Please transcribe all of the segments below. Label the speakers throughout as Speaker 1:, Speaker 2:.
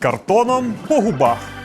Speaker 1: Картоном по губах.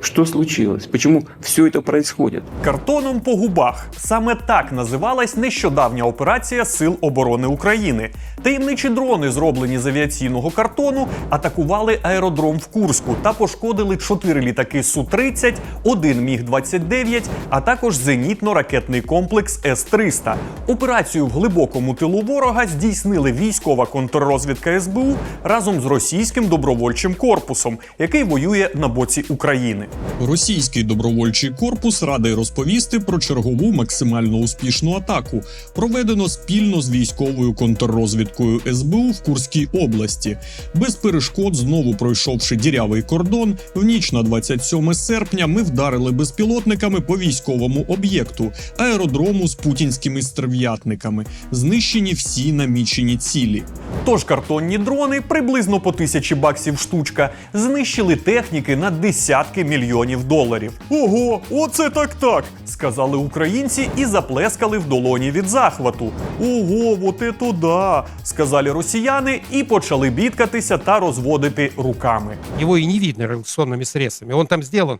Speaker 2: Что случилось? Почему все это происходит?
Speaker 1: Картоном по губах саме так називалась нещодавня операція Сил оборони України. Таємничі дрони, зроблені з авіаційного картону, атакували аеродром в Курську та пошкодили чотири літаки Су-30, один міг 29 а також зенітно-ракетний комплекс С-300. Операцію в глибокому тилу ворога здійснили військова контррозвідка СБУ разом з російським добровольчим корпусом, який воює на боці України.
Speaker 3: Російський добровольчий корпус радий розповісти про чергову максимально успішну атаку, проведено спільно з військовою контррозвідкою СБУ в Курській області. Без перешкод, знову пройшовши дірявий кордон, в ніч на 27 серпня ми вдарили безпілотниками по військовому об'єкту, аеродрому з путінськими стерв'ятниками. Знищені всі намічені цілі.
Speaker 1: Тож картонні дрони, приблизно по тисячі баксів штучка, знищили техніки на десятки мільйонів доларів. Ого, оце так так! сказали українці і заплескали в долоні від захвату. Ого, вот это да! сказали росіяни і почали бідкатися та розводити руками.
Speaker 4: его и не видно революционными средствами. Он там сделан,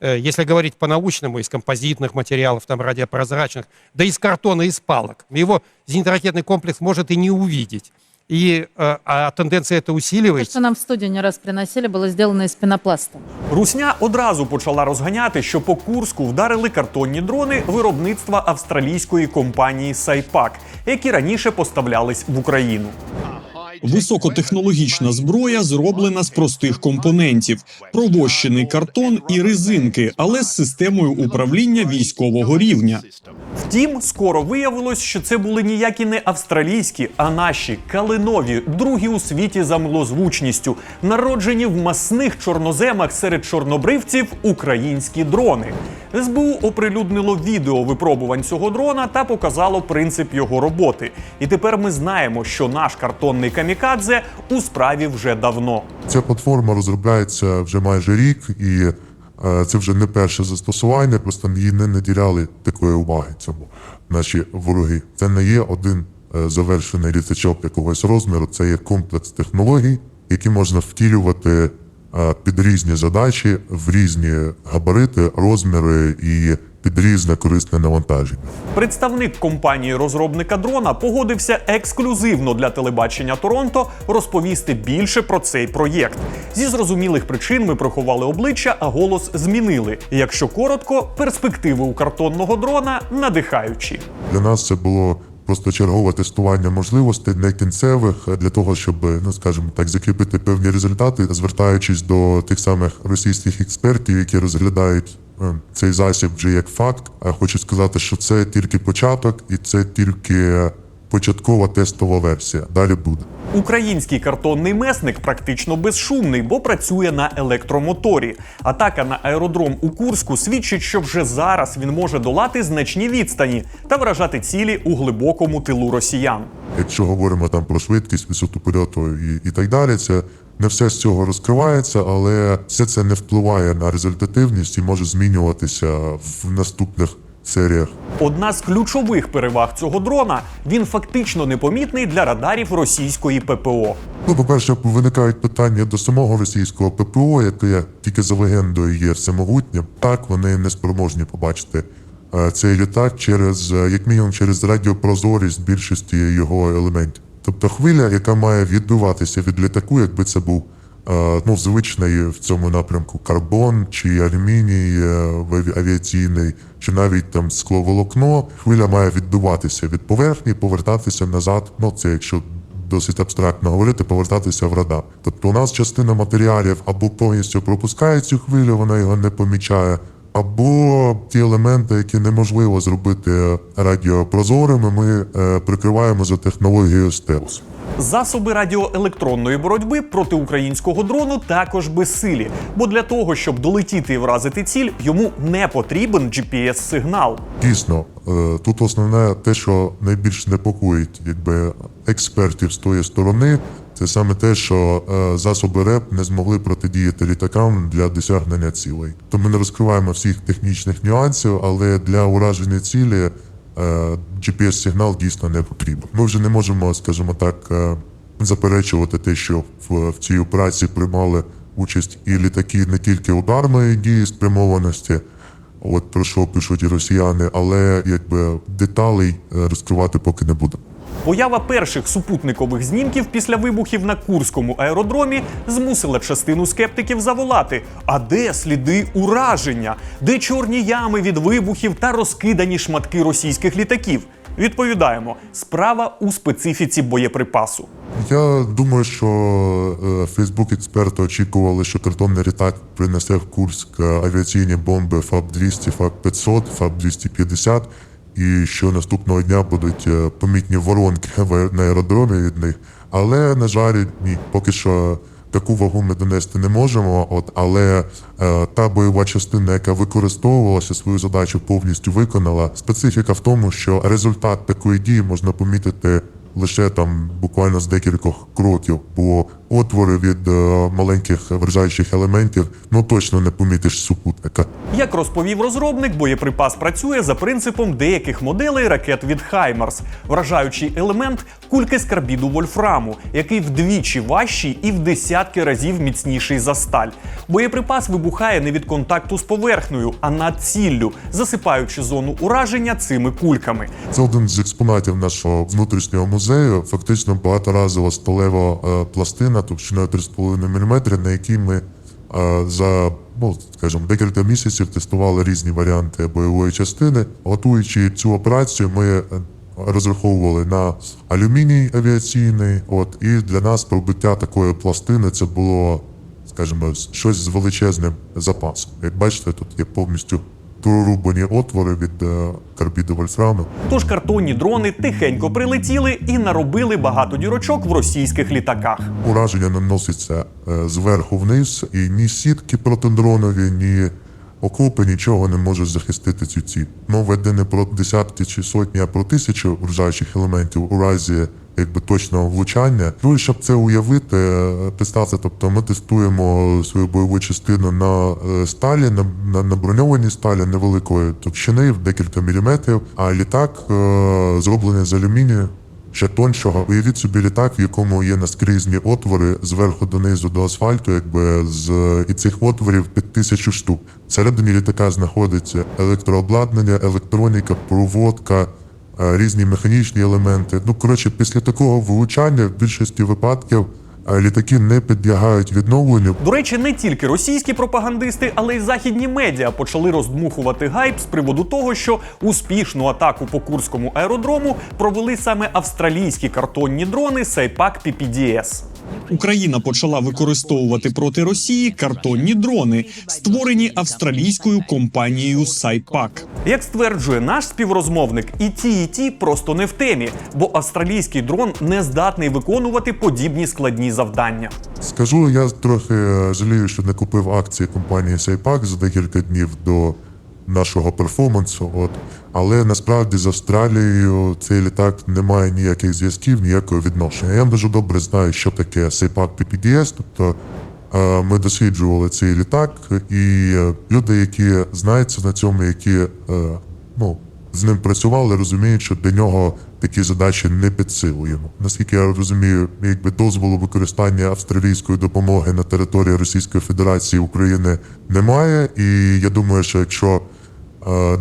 Speaker 4: э, если говорить по-научному, из композитных материалов, там радиопрозрачных, да из картона, из палок. Его зенитно-ракетный комплекс может и не увидеть. И, э, а тенденция это
Speaker 5: То,
Speaker 4: усиливается.
Speaker 5: что нам в студию не раз приносили, было сделано из пенопласта.
Speaker 1: Русня одразу почала розганяти, що по Курску вдарили картонні дрони виробництва австралійської компанії Сайпак, які раніше поставлялись в Україну.
Speaker 3: Високотехнологічна зброя зроблена з простих компонентів: провощений картон і резинки, але з системою управління військового рівня.
Speaker 1: Втім, скоро виявилось, що це були ніякі не австралійські, а наші калинові, другі у світі за милозвучністю, народжені в масних чорноземах серед чорнобривців українські дрони. СБУ оприлюднило відео випробувань цього дрона та показало принцип його роботи. І тепер ми знаємо, що наш картонний камікадзе у справі вже давно.
Speaker 6: Ця платформа розробляється вже майже рік, і е, це вже не перше застосування, просто їй не наділяли такої уваги цьому наші вороги. Це не є один е, завершений літачок якогось розміру, це є комплекс технологій, які можна втілювати під різні задачі, в різні габарити, розміри і під різне корисне навантаження.
Speaker 1: Представник компанії розробника дрона погодився ексклюзивно для телебачення Торонто розповісти більше про цей проєкт. Зі зрозумілих причин ми приховали обличчя, а голос змінили. Якщо коротко, перспективи у картонного дрона надихаючі.
Speaker 6: Для нас це було просто чергове тестування можливостей не кінцевих для того, щоб ну скажімо так закріпити певні результати, звертаючись до тих самих російських експертів, які розглядають е, цей засіб вже як факт. А хочу сказати, що це тільки початок, і це тільки початкова тестова версія. Далі буде.
Speaker 1: Український картонний месник практично безшумний, бо працює на електромоторі. Атака на аеродром у Курську свідчить, що вже зараз він може долати значні відстані та вражати цілі у глибокому тилу росіян.
Speaker 6: Якщо говоримо там про швидкість, висоту польоту і, і так далі, це не все з цього розкривається, але все це не впливає на результативність і може змінюватися в наступних серіях.
Speaker 1: Одна з ключових переваг цього дрона він фактично непомітний для радарів російської ППО.
Speaker 6: Ну, по-перше, виникають питання до самого російського ППО, яке тільки за легендою є всемогутнім. Так, вони не спроможні побачити е, цей літак через, е, як мінімум, через радіопрозорість більшості його елементів. Тобто хвиля, яка має відбиватися від літаку, якби це був ну, звичний в цьому напрямку карбон чи алюміній е, в авіаційний, чи навіть там скловолокно, хвиля має відбуватися від поверхні, повертатися назад. Ну, це якщо досить абстрактно говорити, повертатися в радар. Тобто у нас частина матеріалів або повністю пропускає цю хвилю, вона його не помічає, або ті елементи, які неможливо зробити радіопрозорими, ми е, прикриваємо за технологією стелс.
Speaker 1: Засоби радіоелектронної боротьби проти українського дрону також безсилі, бо для того, щоб долетіти і вразити ціль, йому не потрібен GPS-сигнал.
Speaker 6: Дійсно, е, тут основне те, що найбільш непокоїть якби експертів з тої сторони, це саме те, що е, засоби РЕП не змогли протидіяти літакам для досягнення цілей. То ми не розкриваємо всіх технічних нюансів, але для ураження цілі е, GPS-сигнал дійсно не потрібен. Ми вже не можемо, скажімо так, е, заперечувати те, що в, цій операції приймали участь і літаки не тільки ударної дії спрямованості, от про що пишуть росіяни, але якби деталей розкривати поки не буду.
Speaker 1: Поява перших супутникових знімків після вибухів на Курському аеродромі змусила частину скептиків заволати: а де сліди ураження? Де чорні ями від вибухів та розкидані шматки російських літаків? Відповідаємо: справа у специфіці боєприпасу.
Speaker 6: Я думаю, що Фейсбук експерти очікували, що картонний літак принесе в Курськ е, авіаційні бомби ФАБ-200, ФАБ-500, ФАБ-250, і що наступного дня будуть е, помітні воронки на аеродромі від них. Але, на жаль, ні, поки що таку вагу ми донести не можемо. От, але е, та бойова частина, яка використовувалася, свою задачу повністю виконала. Специфіка в тому, що результат такої дії можна помітити лише там буквально з декількох кроків, бо отвори від е, маленьких вражаючих елементів ну точно не помітиш супутника.
Speaker 1: Як розповів розробник, боєприпас працює за принципом деяких моделей ракет від Хаймарс, вражаючий елемент кульки з карбіду вольфраму, який вдвічі важчий і в десятки разів міцніший за сталь. Боєприпас вибухає не від контакту з поверхнею, а над ціллю, засипаючи зону ураження цими кульками.
Speaker 6: Це один з експонатів нашого внутрішнього музею. Фактично багаторазова сталева е, пластина товщиною 3,5 мм, на якій ми е, за ну, скажімо, декілька місяців тестували різні варіанти бойової частини. Готуючи цю операцію, ми е, розраховували на алюміній авіаційний. От і для нас пробиття такої пластини це було, скажімо, щось з величезним запасом. Як бачите, тут є повністю прорубані отвори від е, карбіду вольфраму.
Speaker 1: Тож картонні дрони тихенько прилетіли і наробили багато дірочок в російських літаках.
Speaker 6: Ураження наноситься е, зверху вниз, і ні сітки протидронові, ні окопи нічого не можуть захистити цю ціль. Мова йде не про десятки чи сотні, а про тисячі вражаючих елементів у разі якби точного влучання. Ну і щоб це уявити, представте, тобто ми тестуємо свою бойову частину на е, сталі, на, на, на броньованій сталі невеликої товщини в декілька міліметрів, а літак е, зроблений з алюмінію ще тоншого. Уявіть собі літак, в якому є наскрізні отвори зверху донизу до асфальту, якби з і цих отворів під тисячу штук. Всередині літака знаходиться електрообладнання, електроніка, проводка. Е, Різні механічні елементи. Ну коротше, після такого влучання в більшості випадків е, літаки не підлягають відновленню.
Speaker 1: До речі, не тільки російські пропагандисти, але й західні медіа почали роздмухувати гайп з приводу того, що успішну атаку по Курському аеродрому провели саме австралійські картонні дрони Сайпак PPDS.
Speaker 3: Україна почала використовувати проти Росії картонні дрони, створені австралійською компанією Сайпак.
Speaker 1: Як стверджує наш співрозмовник, і ті, і ті просто не в темі, бо австралійський дрон не здатний виконувати подібні складні завдання.
Speaker 6: Скажу, я трохи е, жалію, що не купив акції компанії Сайпак за декілька днів до нашого перформансу. От. Але насправді з Австралією цей літак не має ніяких зв'язків, ніякого відношення. Я дуже добре знаю, що таке Сайпак PPDS, тобто е, ми досліджували цей літак, і е, люди, які знаються на цьому, які е, ну, з ним працювали, розуміють, що для нього такі задачі не під силу йому. Наскільки я розумію, якби дозволу використання австралійської допомоги на території Російської Федерації України немає. І я думаю, що якщо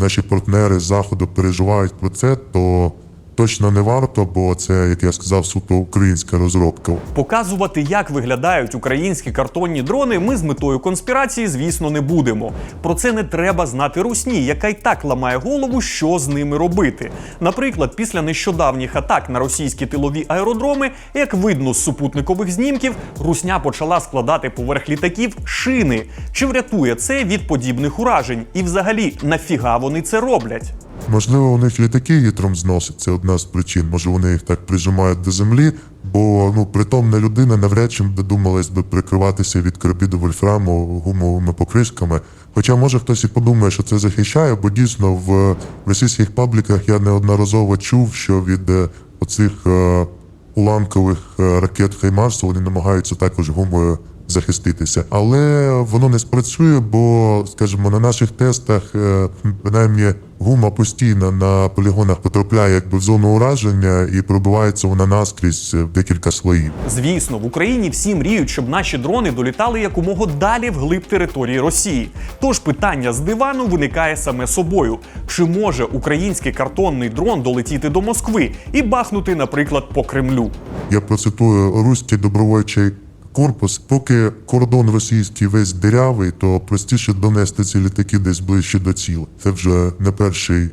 Speaker 6: наші партнери з заходу переживають про це, то точно не варто, бо це, як я сказав, суто українська розробка.
Speaker 1: Показувати, як виглядають українські картонні дрони, ми з метою конспірації, звісно, не будемо. Про це не треба знати русні, яка й так ламає голову, що з ними робити. Наприклад, після нещодавніх атак на російські тилові аеродроми, як видно з супутникових знімків, русня почала складати поверх літаків шини. Чи врятує це від подібних уражень? І взагалі, нафіга вони це роблять?
Speaker 6: Можливо, у них літаки вітром зносять, це одна з причин. Може, вони їх так прижимають до землі, бо ну притомна людина навряд чи додумалась би прикриватися від карбіду вольфраму гумовими покришками. Хоча може хтось і подумає, що це захищає, бо дійсно в російських пабліках я неодноразово чув, що від е, оцих е, уламкових е, ракет Хаймарсу вони намагаються також гумою захиститися. Але воно не спрацює, бо, скажімо, на наших тестах, е, принаймні, гума постійно на полігонах потрапляє якби в зону ураження і пробивається вона наскрізь в декілька слоїв.
Speaker 1: Звісно, в Україні всі мріють, щоб наші дрони долітали якомога далі вглиб території Росії. Тож питання з дивану виникає саме собою: чи може український картонний дрон долетіти до Москви і бахнути, наприклад, по Кремлю?
Speaker 6: Я процитую руський добровольчий корпус. Поки кордон російський весь дирявий, то простіше донести ці літаки десь ближче до ціл. Це вже не перший е,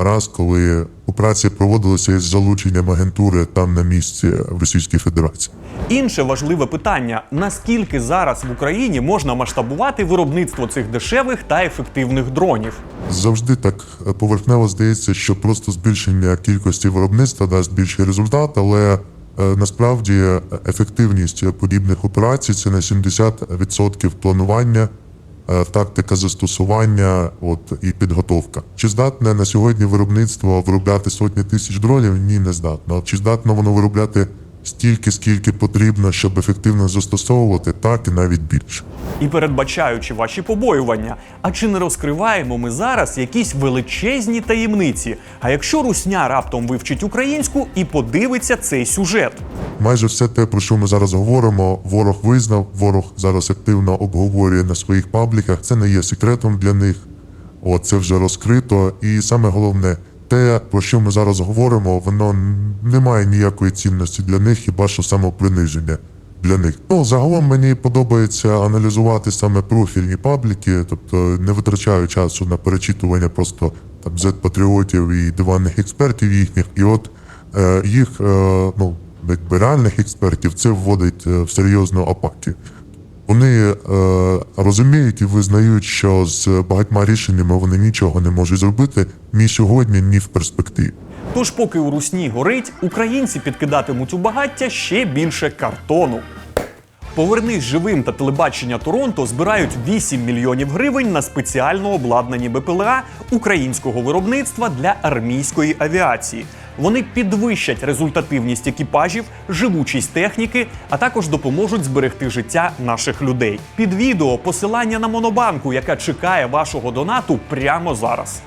Speaker 6: раз, коли операція проводилася із залученням агентури там на місці в Російській Федерації.
Speaker 1: Інше важливе питання: наскільки зараз в Україні можна масштабувати виробництво цих дешевих та ефективних дронів?
Speaker 6: Завжди так е, поверхнево здається, що просто збільшення кількості виробництва дасть більший результат, але насправді е, ефективність подібних операцій це на 70% планування, е, тактика застосування, от і підготовка. Чи здатне на сьогодні виробництво виробляти сотні тисяч дронів? Ні, не здатно. Чи здатно воно виробляти стільки, скільки потрібно, щоб ефективно застосовувати, так і навіть більше.
Speaker 1: І передбачаючи ваші побоювання, а чи не розкриваємо ми зараз якісь величезні таємниці? А якщо русня раптом вивчить українську і подивиться цей сюжет?
Speaker 6: Майже все те, про що ми зараз говоримо, ворог визнав, ворог зараз активно обговорює на своїх пабліках. Це не є секретом для них. От це вже розкрито. І саме головне, те, про що ми зараз говоримо, воно не має ніякої цінності для них, хіба що самоприниження для них. Ну, загалом мені подобається аналізувати саме профільні пабліки, тобто не витрачаю часу на перечитування просто там зет-патріотів і диванних експертів їхніх. І от е, їх е, ну, якби реальних експертів це вводить е, в серйозну апатію. Вони е, розуміють і визнають, що з багатьма рішеннями вони нічого не можуть зробити ні сьогодні, ні в перспективі.
Speaker 1: Тож, поки у русні горить, українці підкидатимуть у багаття ще більше картону. Повернись живим та телебачення Торонто збирають 8 мільйонів гривень на спеціально обладнані БПЛА українського виробництва для армійської авіації. Вони підвищать результативність екіпажів, живучість техніки, а також допоможуть зберегти життя наших людей. Під відео посилання на монобанку, яка чекає вашого донату прямо зараз.